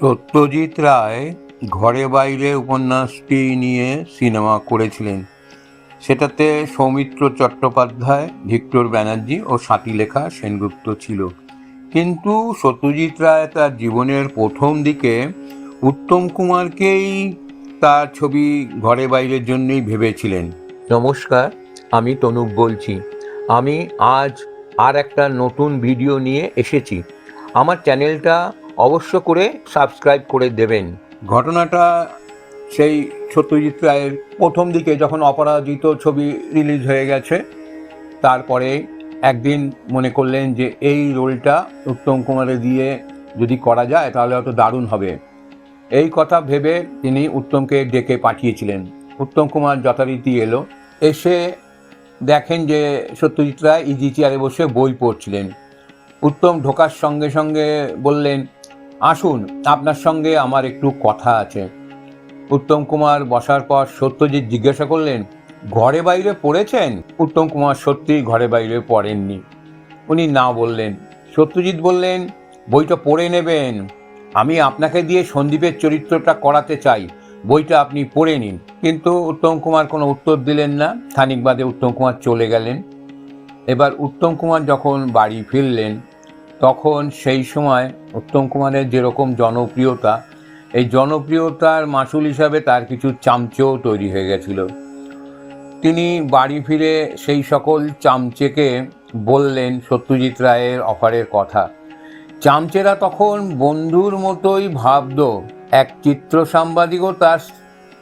সত্যজিৎ রায় ঘরে বাইরে উপন্যাসটি নিয়ে সিনেমা করেছিলেন। সেটাতে সৌমিত্র চট্টোপাধ্যায়, ভিক্টর ব্যানার্জি ও স্বাতিলেখা সেনগুপ্ত ছিল। কিন্তু সত্যজিৎ রায় তার জীবনের প্রথম দিকে উত্তম কুমারকেই তার ছবি ঘরে বাইরের জন্যই ভেবেছিলেন। নমস্কার, আমি তনুপ বলছি। আমি আজ আর একটা নতুন ভিডিও নিয়ে এসেছি। আমার চ্যানেলটা অবশ্য করে সাবস্ক্রাইব করে দেবেন। ঘটনাটা সেই সত্যজিৎ রায়ের প্রথম দিকে যখন অপরাজিত ছবি রিলিজ হয়ে গেছে, তারপরে একদিন মনে করলেন যে এই রোলটা উত্তম কুমারে দিয়ে যদি করা যায় তাহলে হয়তো দারুণ হবে। এই কথা ভেবে তিনি উত্তমকে ডেকে পাঠিয়েছিলেন। উত্তম কুমার যথারীতি এলো, এসে দেখেন যে সত্যজিৎ রায় ইজি চেয়ারে বসে বই পড়ছিলেন। উত্তম ঢোকার সঙ্গে সঙ্গে বললেন আসুন, আপনার সঙ্গে আমার একটু কথা আছে। উত্তম কুমার বসার পর সত্যজিৎ জিজ্ঞাসা করলেন, ঘরে বাইরে পড়েছেন? উত্তম কুমার সত্যি ঘরে বাইরে পড়েননি। উনি না বললেন। সত্যজিৎ বললেন, বইটা পড়ে নেবেন। আমি আপনাকে দিয়ে সন্দীপের চরিত্রটা করাতে চাই। বইটা আপনি পড়ে নিন। কিন্তু উত্তম কুমার কোনো উত্তর দিলেন না। খানিক বাদে উত্তম কুমার চলে গেলেন। এবার উত্তম কুমার যখন বাড়ি ফিরলেন তখন সেই সময় উত্তম কুমারের যেরকম জনপ্রিয়তা, এই জনপ্রিয়তার মাসুল হিসাবে তার কিছু চামচেও তৈরি হয়ে গেছিল। তিনি বাড়ি ফিরে সেই সকল চামচেকে বললেন সত্যজিৎ রায়ের অফারের কথা। চামচেরা তখন বন্ধুর মতোই ভাবত, এক চিত্র সাংবাদিকও তার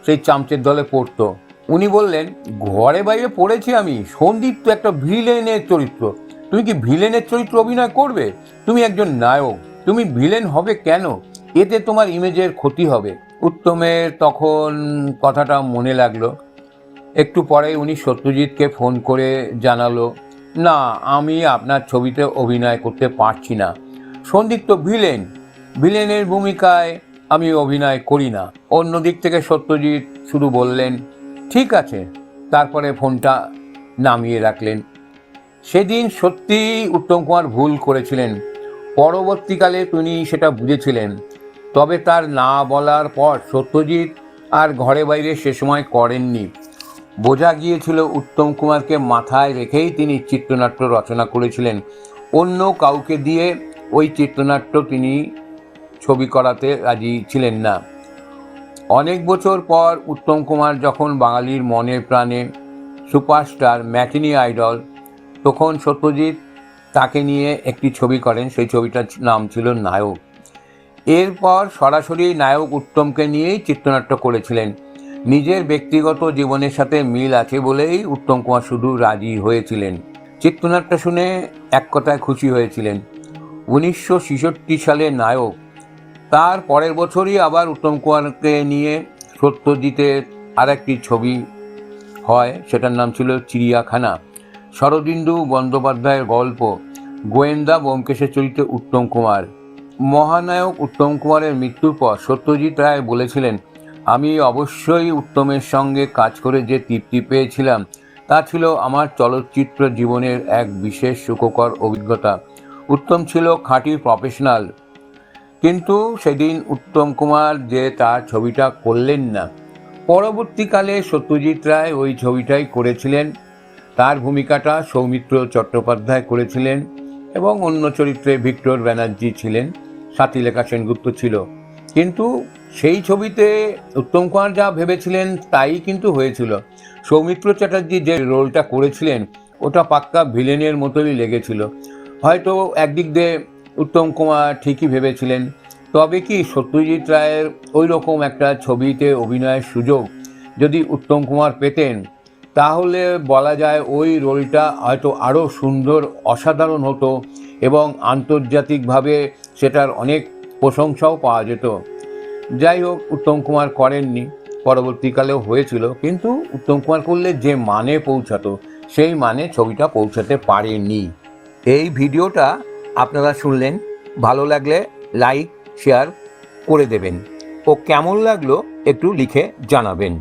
সেই চামচের দলে পড়তো। উনি বললেন, ঘরে বাইরে পড়েছি আমি, সন্দীপ তো একটা ভিলেনের চরিত্র তুমি কি ভিলেনের চরিত্র অভিনয় করবে? তুমি একজন নায়ক। তুমি ভিলেন হবে কেন? এতে তোমার ইমেজের ক্ষতি হবে। উত্তমের তখন কথাটা মনে লাগল। একটু পরে উনি সত্যজিৎকে ফোন করে জানালো, না, আমি আপনার ছবিতে অভিনয় করতে পারছি না। সন্দীপ তো ভিলেন। ভিলেনের ভূমিকায় আমি অভিনয় করি না। অন্য দিক থেকে সত্যজিৎ শুধু বললেন, ঠিক আছে। তারপরে ফোনটা নামিয়ে রাখলেন। সেদিন সত্যিই উত্তম কুমার ভুল করেছিলেন। পরবর্তীকালে তিনি সেটা বুঝেছিলেন। তবে তার না বলার পর সত্যজিৎ আর ঘরে বাইরে সে সময় করেননি। বোঝা গিয়েছিল উত্তম কুমারকে মাথায় রেখেই তিনি চিত্রনাট্য রচনা করেছিলেন। অন্য কাউকে দিয়ে ওই চিত্রনাট্য তিনি ছবি করাতে রাজি ছিলেন না। অনেক বছর পর উত্তম কুমার যখন বাঙালির মনে প্রাণে সুপারস্টার ম্যাটিনি আইডল তখন সত্যজিৎ তাকে নিয়ে একটি ছবি করেন। সেই ছবিটার নাম ছিল নায়ক। এরপর সরাসরি নায়ক উত্তমকে নিয়েই চিত্রনাট্য করেছিলেন। নিজের ব্যক্তিগত জীবনের সাথে মিল আছে বলেই উত্তম কুমার শুধু রাজি হয়েছিলেন। চিত্রনাট্য শুনে এক কথায় খুশি হয়েছিলেন। উনিশশো ছেষট্টি সালে নায়ক। তার পরের বছরই আবার উত্তম কুমারকে নিয়ে সত্যজিতের আর একটি ছবি হয়। সেটার নাম ছিল চিড়িয়াখানা। শরদিন্দু বন্দ্যোপাধ্যায়ের গল্প, গোয়েন্দা ব্যোমকেশের চরিত্রে উত্তম কুমার। মহানায়ক উত্তম কুমারের মৃত্যুর পর সত্যজিৎ রায় বলেছিলেন, আমি অবশ্যই উত্তমের সঙ্গে কাজ করে যে তৃপ্তি পেয়েছিলাম, তা ছিল আমার চলচ্চিত্র জীবনের এক বিশেষ সুখকর অভিজ্ঞতা। উত্তম ছিল খাঁটি প্রফেশনাল কিন্তু সেদিন উত্তম কুমার যে তার ছবিটা করলেন না। পরবর্তীকালে সত্যজিৎ রায় ওই ছবিটাই করেছিলেন তার ভূমিকাটা সৌমিত্র চট্টোপাধ্যায় করেছিলেন এবং অন্য চরিত্রে ভিক্টর ব্যানার্জি ছিলেন স্বাতিলেখা সেনগুপ্ত ছিল। কিন্তু সেই ছবিতে উত্তম কুমার যা ভেবেছিলেন তাই কিন্তু হয়েছিল। সৌমিত্র চ্যাটার্জি যে রোলটা করেছিলেন, ওটা পাক্কা ভিলেনের মতোই লেগেছিল। হয়তো একদিক দিয়ে উত্তম কুমার ঠিকই ভেবেছিলেন, তবে কি সত্যজিৎ রায়ের ওই রকম একটা ছবিতে অভিনয়ের সুযোগ যদি উত্তম কুমার পেতেন তাহলে বলা যায় ওই রোলটা হয়তো আরও সুন্দর, অসাধারণ হতো এবং আন্তর্জাতিকভাবে সেটার অনেক প্রশংসাও পাওয়া যেত। যাই হোক, উত্তম কুমার করেননি, পরবর্তীকালেও হয়েছিল, কিন্তু উত্তম কুমার করলে যে মানে পৌঁছাতো, সেই মানে ছবিটা পৌঁছাতে পারেনি। এই ভিডিওটা আপনারা শুনলেন, ভালো লাগলে লাইক, শেয়ার করে দেবেন। ও কেমন লাগল একটু লিখে জানাবেন।